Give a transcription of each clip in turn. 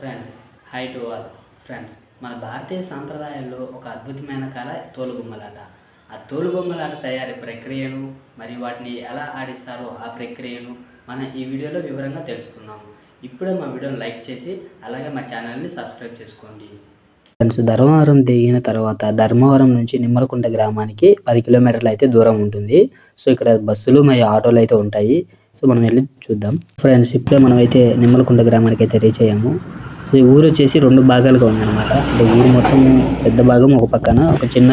Friends hi to all friends మన భారతీయ సాంప్రదాయాల్లో ఒక అద్భుతమైన కళ తోలుబొమ్మలాట. ఆ తోలుబొమ్మలాట తయారీ ప్రక్రియను మరియు వాటిని ఎలా ఆడిస్తారో ఆ ప్రక్రియను మనం ఈ వీడియోలో వివరంగా తెలుసుకుందాము ఇప్పుడే మా వీడియోని లైక్ చేసి అలాగే మా ఛానల్ని సబ్స్క్రైబ్ చేసుకోండి. ఫ్రెండ్స్ ధర్మవరం దిగిన తర్వాత ధర్మవరం నుంచి నిమ్మలకుంట గ్రామానికి పది కిలోమీటర్లు అయితే దూరం ఉంటుంది. సో ఇక్కడ బస్సులు మరియు ఆటోలు అయితే ఉంటాయి. సో మనం వెళ్ళి చూద్దాం. ఫ్రెండ్స్ ఇప్పుడే మనం అయితే నిమ్మలకుంట గ్రామానికి అయితే రీచ్ అయ్యాము. సో ఈ ఊరు వచ్చేసి రెండు భాగాలుగా ఉందన్నమాట. అంటే ఊరు మొత్తం పెద్ద భాగం ఒక పక్కన ఒక చిన్న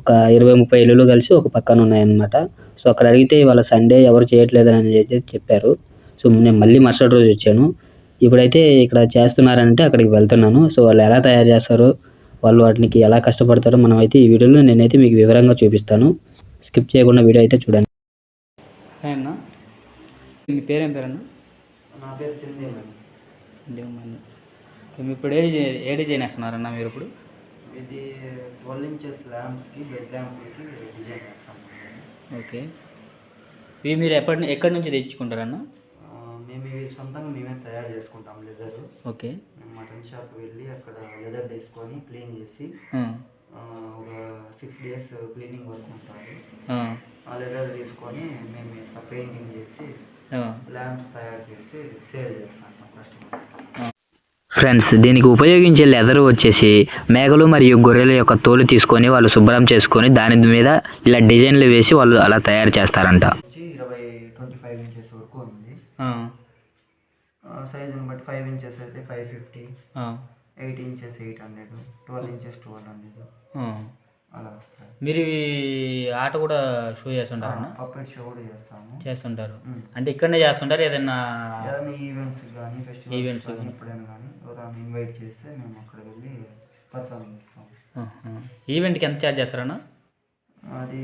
ఒక ఇరవై ముప్పై ఇల్లులు కలిసి ఒక పక్కన ఉన్నాయన్నమాట. సో అక్కడ అడిగితే ఇవాళ సండే ఎవరు చేయట్లేదు అని అయితే చెప్పారు. సో నేను మళ్ళీ మరుసటి రోజు వచ్చాను. ఇప్పుడైతే ఇక్కడ చేస్తున్నారంటే అక్కడికి వెళ్తున్నాను. సో వాళ్ళు ఎలా తయారు చేస్తారో వాళ్ళు వాటికి ఎలా కష్టపడతారో మనం అయితే ఈ వీడియోలో నేనైతే మీకు వివరంగా చూపిస్తాను. స్కిప్ చేయకుండా వీడియో అయితే చూడండి. అన్న. మీ పేరేం పేరన్నా? నా పేరు సింధేమని మీరు ఇప్పుడు ఏ డిజైన్ ఏ డిజైన్ వేస్తున్నారన్న మీరు ఇప్పుడు. ఇది ట్వెల్వ్ ఇంచెస్ ల్యాంప్స్కి బెడ్ ల్యాంప్కి డిజైన్ చేస్తాం ఓకే. ఇవి మీరు ఎప్పటి ఎక్కడి నుంచి తెచ్చుకుంటారన్న? మేము ఇవి సొంతంగా మేమే తయారు చేసుకుంటాం లెదర్. ఓకే. మేము మటన్ షాప్ వెళ్ళి అక్కడ లెదర్ తీసుకొని క్లీన్ చేసి ఒక సిక్స్ డేస్ క్లీనింగ్ వర్క్ ఉంటుంది. ఆ, లెదర్ తీసుకొని మేము పెయింటింగ్ చేసి. ల్యాంప్స్ తయారు చేసి సేల్ చేస్తాం కస్టమర్స్ ఫ్రెండ్స్ దీనికి ఉపయోగించే లెదర్ వచ్చేసి మేకలు మరియు గొర్రెల యొక్క తోలు తీసుకొని వాళ్ళు శుభ్రం చేసుకొని దాని మీద ఇలా డిజైన్లు వేసి వాళ్ళు అలా తయారు చేస్తారంట. వచ్చి ఇరవై ట్వంటీ ఫైవ్ ఇంచెస్ వరకు ఉంది. ఆ, సైజుని బట్టి ఫైవ్ ఇంచెస్ అయితే five fifty eight inches eight hundred twelve inches twelve hundred మీరు ఈ ఆట కూడా షో చేస్తుంటారన్న? పప్పెట్ షో కూడా చేస్తాము. చేస్తుంటారు. అంటే ఇక్కడనే చేస్తుంటారు? ఏదైనా ఏదైనా ఈవెంట్స్ కానీ ఫెస్టివల్స్ Events కానీ. ఎప్పుడైనా కానీ ఎవరైనా ఇన్వైట్ చేస్తే మేము అక్కడ వెళ్ళి పర్ఫామ్ చేస్తాం ఆహా. ఈవెంట్కి ఎంత ఛార్జ్ చేస్తారన్న? అది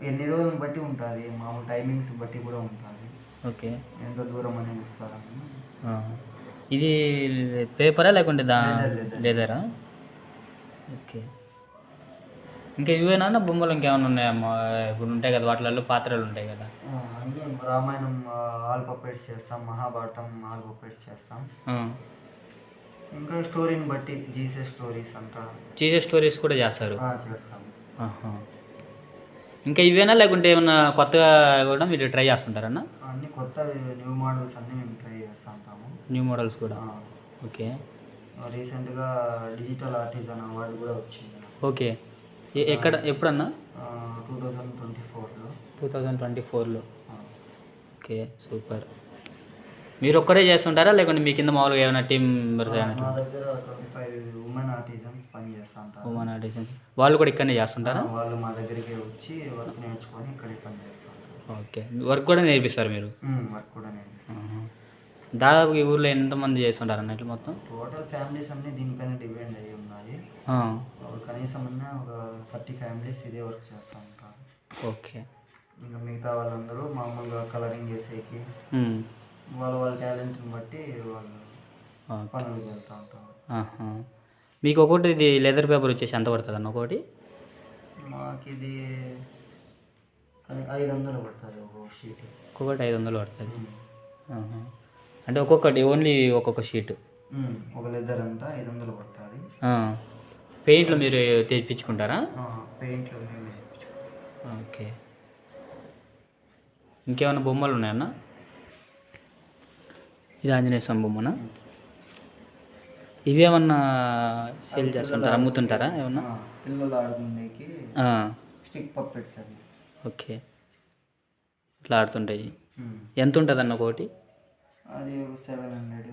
ఎన్ని రోజులను బట్టి ఉంటుంది? మామూలు టైమింగ్స్ బట్టి కూడా ఉంటుంది. ఓకే. ఎంత దూరం అనేది ఇస్తారని. ఇది పేపరా లేకుంటే దా. లేదరా ఓకే. ఇంకా ఇవేనా అన్న బొమ్మలు ఇంకేమైనా ఉన్నాయా మా- ఇప్పుడు ఉంటాయి కదా వాటిలలో పాత్రలు ఉంటాయి కదా. అన్నీ రామాయణం ఆల్ పప్పెట్స్ చేస్తాం మహాభారతం ఆల్ పప్పెట్స్ చేస్తాం. ఇంకా స్టోరీని బట్టి జీసస్ స్టోరీస్ అంతా చేసే స్టోరీస్ కూడా చేస్తారు? చేస్తాం. ఇంకా ఇవేనా? లేకుంటే ఏమన్నా కొత్తగా కూడా మీరు ట్రై చేస్తుంటారన్న? అన్ని కొత్త న్యూ మోడల్స్ అన్నీ మేము ట్రై చేస్తూ ఉంటాము న్యూ మోడల్స్ కూడా? ఓకే. రీసెంట్గా డిజిటల్ ఆర్టిజన్ అవార్డు కూడా వచ్చింది. ఓకే. ఎక్కడ ఎప్పుడన్నా? టూ థౌజండ్ ట్వంటీ ఫోర్లో టూ థౌజండ్ ట్వంటీ ఫోర్లో ఓకే సూపర్. మీరు ఒక్కరే చేస్తుంటారా? లేకుంటే మీ కింద మామూలుగా ఏమైనా టీం మెంబర్స్ ఉమెన్ ఆర్టిజన్స్ పని ఉమెన్ ఆడిషన్స్ వాళ్ళు కూడా ఇక్కడనే చేస్తుంటారా? వాళ్ళు మా దగ్గరికి వచ్చి వర్క్ నేర్చుకొని ఇక్కడే పని ఓకే. వర్క్ కూడా నేర్పిస్తారు మీరు? వర్క్ కూడా నేర్పిస్తాం ఆహా. దాదాపు ఈ ఊర్లో ఎంతమంది చేస్తుంటారు అన్నట్లు మొత్తం? టోటల్ ఫ్యామిలీస్ అన్నీ దీనిపైన డిపెండ్ అయ్యి ఉన్నాయి. కనీసం అన్నా ఒక థర్టీ ఫ్యామిలీస్ ఇదే వర్క్ చేస్తూ ఉంటారు. ఓకే. ఇంకా మిగతా వాళ్ళందరూ మామూలుగా కలరింగ్ చేసేకి వాళ్ళ వాళ్ళ టాలెంట్ని బట్టి వాళ్ళు. పనులకు వెళ్తూ ఉంటారు. మీకు ఒకటి ఇది లెదర్ పేపర్ వచ్చేసి ఎంత పడుతుంది అన్న ఒకటి? మాకు ఇది ఐదు వందలు పడుతుంది ఒక షీట్ ఒక్కొక్కటి ఐదు వందలు పడుతుంది. అంటే ఒక్కొక్కటి ఓన్లీ ఒక్కొక్క షీట్ ఒక లెదర్ అంతా ఐదు వందలు పడుతుంది. పెయింట్లు మీరు తెప్పించుకుంటారా? పెయింట్లు. ఓకే. ఇంకేమైనా బొమ్మలు ఉన్నాయన్న? ఇది ఆంజనేయ స్వామి బొమ్మనా? ఇవేమన్నా సేల్ చేస్తుంటారా అమ్ముతుంటారా ఏమన్నా? పిల్లలు ఆడుకునేకి స్టిక్ పప్పెట్స్ ఓకే. ఇట్లా ఆడుతుంటాయి. ఎంత ఉంటుంది అన్న ఒకటి అది సెవెన్ హండ్రెడ్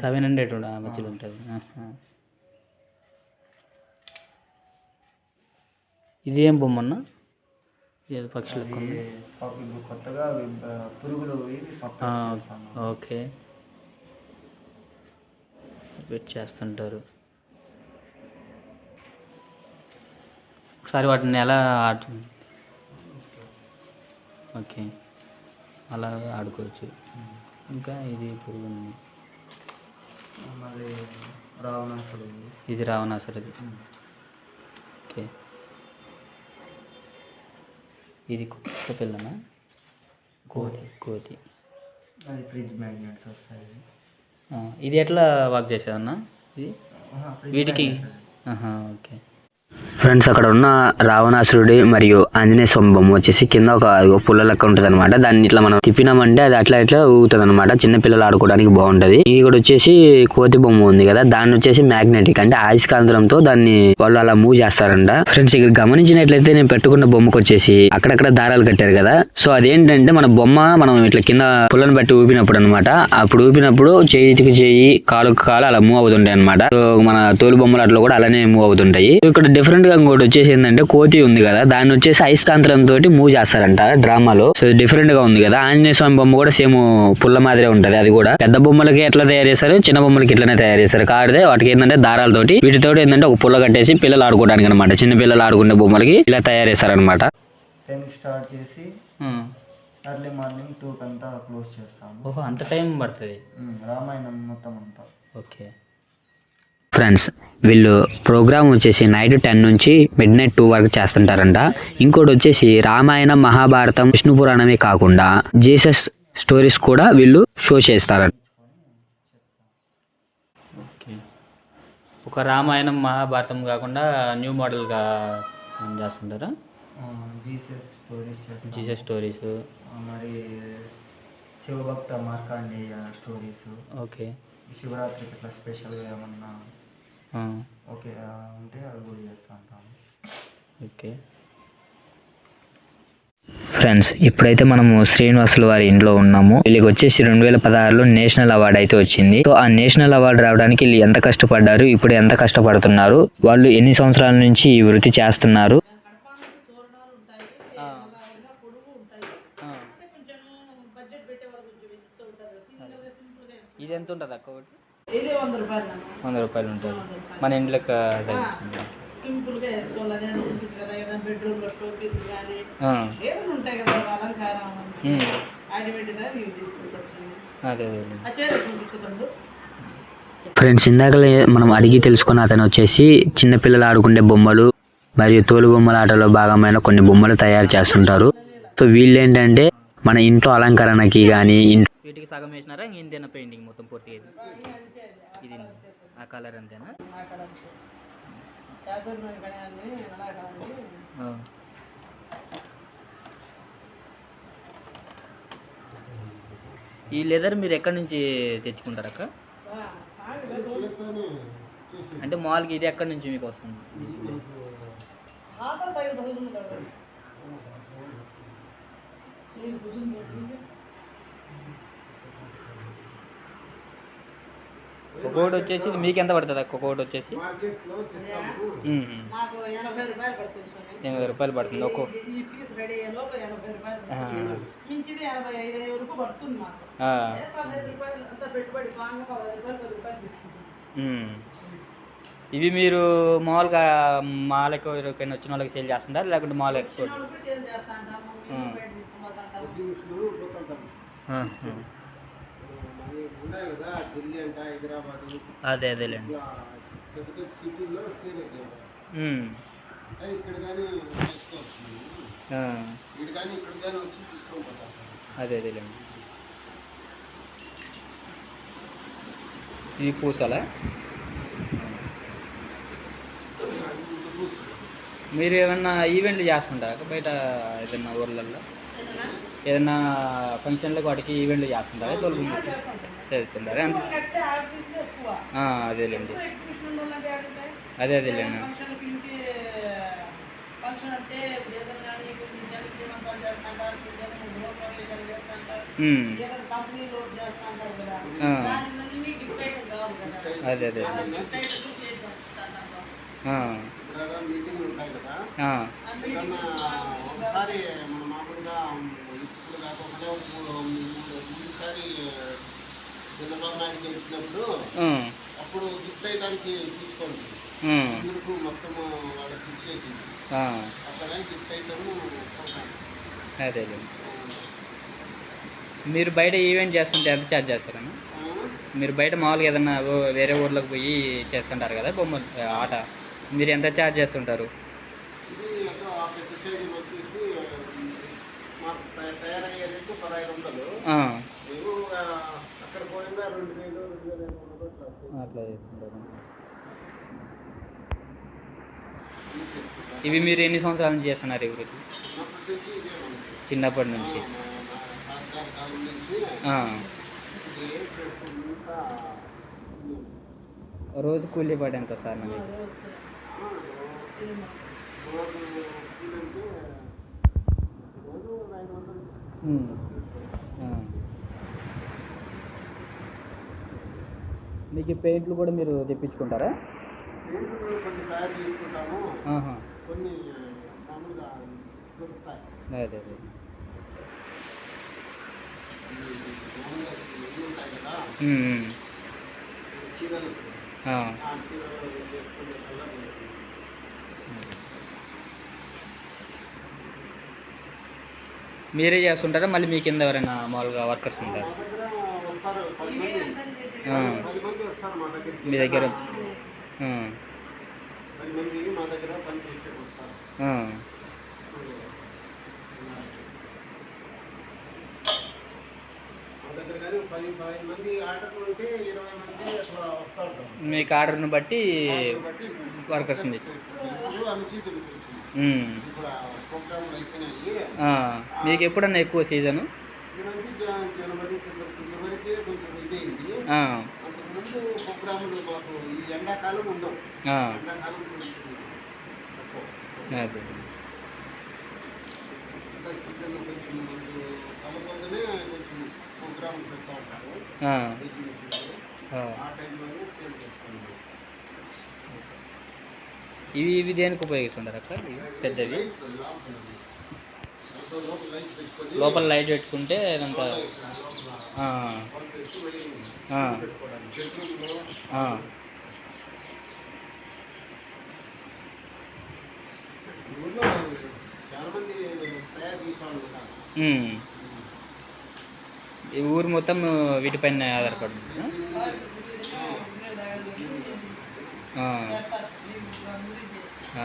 సెవెన్ హండ్రెడ్ మధ్యలో ఉంటుంది. ఇది ఏం బొమ్మ అన్న? ఏదో. ఇప్పుడు కొత్తగా పురుగులు. ఓకే. వెయిట్ చేస్తుంటారు. ఒకసారి వాటిని ఎలా ఆడు ఓకే. అలా ఆడుకోవచ్చు. ఇంకా ఇది పురుగు ఉంది. మళ్ళీ రావణాసుడు ఉంది ఇది రావణాసురది. ఓకే. ఇది కుక్క పిల్లనా? కోతి కోతి. అది ఫ్రిడ్జ్ మ్యాగ్నెట్స్ వస్తాయి. ఇది ఎట్లా వర్క్ చేసేదన్నా? ఇది? వీటికి? ఓకే. ఫ్రెండ్స్ అక్కడ ఉన్న రావణాసురుడి మరియు ఆంజనేయ స్వామి బొమ్మ వచ్చేసి కింద ఒక పుల్ల లెక్క ఉంటుంది అనమాట దాన్ని ఇట్లా మనం తిప్పినామంటే అది అట్లా ఇట్లా ఊగుతుంది అనమాట చిన్న పిల్లలు ఆడుకోవడానికి బాగుంటది. ఇక్కడ వచ్చేసి కోతి బొమ్మ ఉంది కదా దాన్ని వచ్చేసి మ్యాగ్నెటిక్ అంటే ఆయుష్కాంతరంతో దాన్ని వాళ్ళు అలా మూవ్ చేస్తారంట. ఫ్రెండ్స్ ఇక్కడ గమనించినట్లయితే నేను పెట్టుకున్న బొమ్మకు వచ్చేసి అక్కడక్కడ దారాలు కట్టారు కదా. సో అదేంటంటే మన బొమ్మ మనం ఇట్లా కింద పుల్లను బట్టి ఊపినప్పుడు అనమాట అప్పుడు ఊపినప్పుడు చేతికి చేయి కాలుకు కాలు అలా మూవ్ అవుతుంటాయి అనమాట సో మన తోలు బొమ్మలు అట్లా కూడా అలానే మూవ్ అవుతుంటాయి. ఇక్కడ డిఫరెంట్గా ఇంకోటి వచ్చేసి ఏంటంటే కోతి ఉంది కదా దాన్ని వచ్చేసి అయస్కాంతరం తోటి మూవ్ చేస్తారంట డ్రామాలో. సో డిఫరెంట్గా ఉంది కదా. ఆంజనేయ స్వామి బొమ్మ కూడా సేమ్ పుల్ల మాదిరే ఉంటది అది కూడా. పెద్ద బొమ్మలకి ఎట్లా తయారు చేస్తారు? చిన్న బొమ్మలకి ఇట్లనే తయారు చేస్తారు? కాడితే వాటికి ఏంటంటే దారాలతోటి వీటితో ఏంటంటే ఒక పుల్ల కట్టేసి పిల్లలు ఆడుకోవడానికి అనమాట చిన్న పిల్లలు ఆడుకునే బొమ్మలకి ఇలా తయారు చేస్తారనమాట స్టార్ట్ చేసి ఎర్లీ మార్నింగ్ టూ కంతా క్లోజ్ చేస్తాము. ఓహో అంత టైం పడుతుంది. రామాయణం మొత్తం అంతా. ఓకే. ఫ్రెండ్స్ వీళ్ళు ప్రోగ్రామ్ వచ్చేసి నైట్ టెన్ నుంచి మిడ్ నైట్ టూ వరకు చేస్తుంటారంట. ఇంకోటి వచ్చేసి రామాయణం మహాభారతం విష్ణు పురాణమే కాకుండా జీసస్ స్టోరీస్ కూడా వీళ్ళు షో చేస్తారంట. ఓకే. ఒక రామాయణం మహాభారతం కాకుండా న్యూ మోడల్గా చేస్తుంటారా? జీసస్ స్టోరీస్ మరి శివభక్త మార్కాండేయ స్టోరీస్. ఓకే. శివరాత్రికి ఇట్లా స్పెషల్గా ఏమన్నా ఓకే ఆ, ఉంటే అవి కూడా చేస్తూ ఉంటాము ఓకే. ఫ్రెండ్స్ ఇప్పుడైతే మనము శ్రీనివాసుల వారి ఇంట్లో ఉన్నాము. వీళ్ళకి వచ్చేసి రెండు వేల పదహారులో నేషనల్ అవార్డు అయితే వచ్చింది. సో ఆ నేషనల్ అవార్డు రావడానికి వీళ్ళు ఎంత కష్టపడ్డారు ఇప్పుడు ఎంత కష్టపడుతున్నారు వాళ్ళు ఎన్ని సంవత్సరాల నుంచి ఈ వృత్తి చేస్తున్నారు? ఇది ఎంత ఉంటుంది అక్క ఒకటి వంద రూపాయలు ఉంటుంది. మన ఇంట్లోకి సింపుల్గా వేసుకోవాలి? నేను ఉంటుంది కదా ఏదైనా బెడ్రూమ్లో షోపీస్ కానీ ఆ, ఏదైనా ఉంటాయి కదా అలంకారం ఉమ్, ఆటోమేటిక్గా ఇవి తీసుకుంటాను అదే అదే ఆ చీర చూపించుకుంటాడు ఫ్రెండ్స్ ఇందాకలే మనం అడిగి తెలుసుకున్న అతను వచ్చేసి చిన్నపిల్లలు ఆడుకునే బొమ్మలు మరియు తోలు బొమ్మల ఆటలో భాగమైన కొన్ని బొమ్మలు తయారు చేస్తుంటారు. సో వీళ్ళు ఏంటంటే మన ఇంట్లో అలంకరణకి కానీ ఇంట్లో వీటికి సగం వేసినారా? ఇంక ఇంతేనా పెయింటింగ్ మొత్తం పూర్తిగా ఇది ఇది ఆ కలర్ అంతేనా. ఈ లెదర్ మీరు ఎక్కడి నుంచి తెచ్చుకుంటారు అక్క? అంటే మామూలుగా ఇది ఎక్కడి నుంచి మీకు వస్తుంది ఆటలు పైన ఒక్కొక్కటి వచ్చేసి ఇది మీకు ఎంత పడుతుంది అక్క? ఒక్కొక్కటి వచ్చేసి? ఎనభై రూపాయలు పడుతుంది ఒక్కో. ఇవి మీరు మామూలుగా మాలకు ఎవరికైనా వచ్చిన వాళ్ళకి సేల్ చేస్తుంటారా? లేకుంటే మామూలు ఎక్స్పోర్ట్ వాళ్ళు కూడా షేర్ చేస్తా ఉంటాము ఆ. బయట తీసుకుపోతా ఉంటాము ఉన్నాయి కదా ఢిల్లీ అంట హైదరాబాద్. అదే అదేలేండి పెద్ద పెద్ద సిటీల్లో సేల్ అవుతాయి ఉమ్. ఇక్కడ కానీ తీసుకోవచ్చు ఆ. ఇక్కడ కానీ ఇక్కడ కానీ వచ్చి తీసుకొని పోతారు అదే అదేలేండి ఇది పూసలా? మీరు ఏమన్నా ఈవెంట్లు చేస్తుంటారా? బయట ఏదైనా ఊర్లలో ఏదైనా ఫంక్షన్లకు వాటికి ఈవెంట్లు చేస్తుంటారా? తోలు ఆ, అదేలేండి. అదే కదా అదే అదే ఒకసారి మన మామూలుగా ఇప్పుడు మూడు మూడు చంద్రబాబు నాయుడు గెలిచినప్పుడు ఉమ్, అప్పుడు గిఫ్ట్ అయ్యడానికి తీసుకోండి. ఉమ్, అందరికీ మొత్తం వాళ్ళకి ఇచ్చేది ఆ, అక్కడ గిఫ్ట్ ఐటమ్ అదేలేండి మీరు బయట ఈవెంట్ చేస్తుంటే ఎంత ఛార్జ్ చేస్తారన్న మీరు బయట మామూలుగా ఏదన్నా వేరే ఊర్లోకి పోయి చేస్తుంటారు కదా బొమ్మలు ఆ, ఆట. మీరు ఎంత ఛార్జ్ చేస్తుంటారు? తయారయ్యే రేటు పదహైదు వందలు ఆ, మేము ఆ, అక్కడ పోయినా రెండు వేలు రెండు వేల అట్లా చేసుకుంటారు ఇవి మీరు ఎన్ని సంవత్సరాల నుంచి చేస్తున్నారు ఇవి చిన్నప్పటి నుంచి. రోజు కూలీ పడి ఎంత సార్ నాకు ఉమ్. మీకు ఈ పెయింట్లు కూడా మీరు తెప్పించుకుంటారా? కొన్ని తయారు చేసుకుంటాము. ఆహా. కొన్ని మామూలుగా దొరుకుతాయి. అదే అదే మామూలుగా ఇవి ఉంటాయి కదా? ఉమ్, ఉమ్. చీరలు. ఆ. ఆ చీరలు చేసుకునే కలర్ మీరే చేస్తుంటారా? మళ్ళీ మీ కింద ఎవరైనా మామూలుగా వర్కర్స్ ఉంటారు? మా దగ్గర మా దగ్గర. ఆ. పది మంది మా దగ్గర పని చేసే వస్తారు. ఆ. మా దగ్గర కానీ పది పది మంది ఆర్డర్లు ఉంటే ఇరవై మంది అట్లా వస్తూ ఉంటారు. మీకు ఆర్డర్ని బట్టి వర్కర్స్ ఉంది. మీకు ఎప్పుడన్నా ఎక్కువ సీజను? అంతకుముందు ప్రోగ్రాములు మాకు ఈ ఎండాకాలం ఉండవు. ఆ. ఎండాకాలం కొంచెం తక్కువ అదే. అంతా సీజన్ కొంచెం ముందు సమ్మర్లోనే కొంచెం ప్రోగ్రాములు పెడతా ఉంటారు. ఆ. ఎగ్జిబిషన్లు. ఆ. ఆ టైంలోనే సేల్ చేస్తాను ఇవి ఇవి దేనికి ఉపయోగిస్తుంటారు అక్క? పెద్దవి? లోపల లైట్ పెట్టుకుంటే అదంతా ఈ ఊరు మొత్తం వీటిపైన ఆధారపడి ఉంటుందా? ఆ.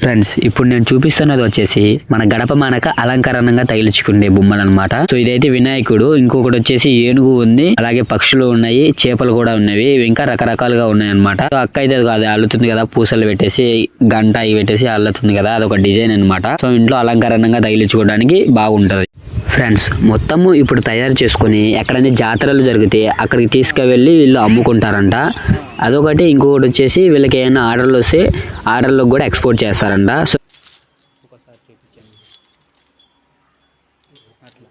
ఫ్రెండ్స్ ఇప్పుడు నేను చూపిస్తున్నది వచ్చేసి మన గడప మానక అలంకరణంగా తగిలించుకునే బొమ్మలు అనమాట సో ఇదైతే వినాయకుడు ఇంకొకటి వచ్చేసి ఏనుగు ఉంది అలాగే పక్షులు ఉన్నాయి చేపలు కూడా ఉన్నవి ఇంకా రకరకాలుగా ఉన్నాయి అనమాట సో అక్క అయితే అది అల్లుతుంది కదా పూసలు పెట్టేసి గంట అవి పెట్టేసి అల్లుతుంది కదా అదొక డిజైన్ అన్నమాట. సో ఇంట్లో అలంకరణంగా తగిలించుకోవడానికి బాగుంటది. ఫ్రెండ్స్ మొత్తము ఇప్పుడు తయారు చేసుకొని ఎక్కడైనా జాతరలు జరిగితే అక్కడికి తీసుకువెళ్ళి వీళ్ళు అమ్ముకుంటారంట. అదొకటి ఇంకొకటి వచ్చేసి వీళ్ళకి ఏమైనా ఆర్డర్లు వస్తే ఆర్డర్లకు కూడా ఎక్స్పోర్ట్ చేస్తారంట. సో ఒకసారి చూపించండి. అట్లా.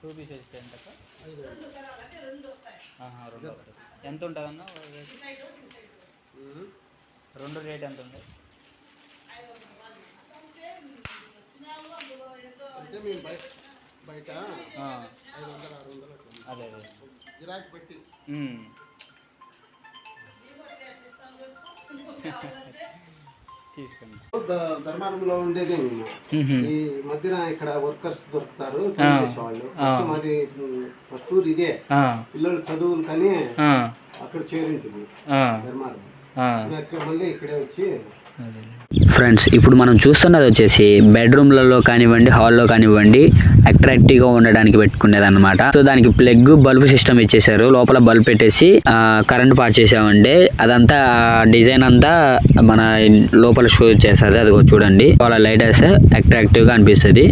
టూ పీసెస్ ఎంత రెండు ఎంత ఉంటుందన్న? రెండు రేట్ ఎంత ఉంది? అంటే మేము బయట బయట ఆ, ఐదు వందల ఆరు వందలు అట్లా. అదే అదే. గిరాకీ పెట్టి. ధర్మారంలో ఉండేది. ఈ మధ్యన ఇక్కడ వర్కర్స్ దొరుకుతారు. చేసేవాళ్ళు మాది ఫస్ట్ ఊరు ఇదే. పిల్లలు చదువులు కానీ అక్కడ చేరింటుంది ఆ, ధర్మారం. ఇక్కడ మళ్ళీ ఇక్కడే వచ్చి ఫ్రెండ్స్ ఇప్పుడు మనం చూస్తున్నది వచ్చేసి బెడ్రూమ్లలో కానివ్వండి హాల్లో కానివ్వండి అట్రాక్టివ్గా ఉండడానికి పెట్టుకునేది అనమాట సో దానికి ప్లగ్ బల్బ్ సిస్టమ్ ఇచ్చేసారు లోపల బల్బ్ పెట్టేసి కరెంట్ పాస్ చేసామంటే అదంతా డిజైన్ అంతా మన లోపల షో చేస్తుంది. అది చూడండి. వాళ్ళ లైట్ వేస్తే అట్రాక్టివ్గా అనిపిస్తుంది.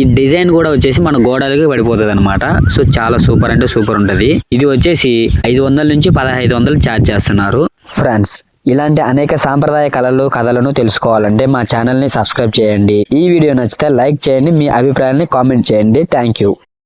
ఈ డిజైన్ కూడా వచ్చేసి మన గోడలకి పడిపోతుంది అనమాట సో చాలా సూపర్ అంటే సూపర్ ఉంటుంది. ఇది వచ్చేసి ఐదు వందల నుంచి పదహైదు వందలు ఛార్జ్ చేస్తున్నారు. ఫ్రెండ్స్ ఇలాంటి అనేక సాంప్రదాయ కళలు కథలను తెలుసుకోవాలంటే మా ఛానల్ని సబ్స్క్రైబ్ చేయండి. ఈ వీడియో నచ్చితే లైక్ చేయండి మీ అభిప్రాయాన్ని కామెంట్ చేయండి. Thank you.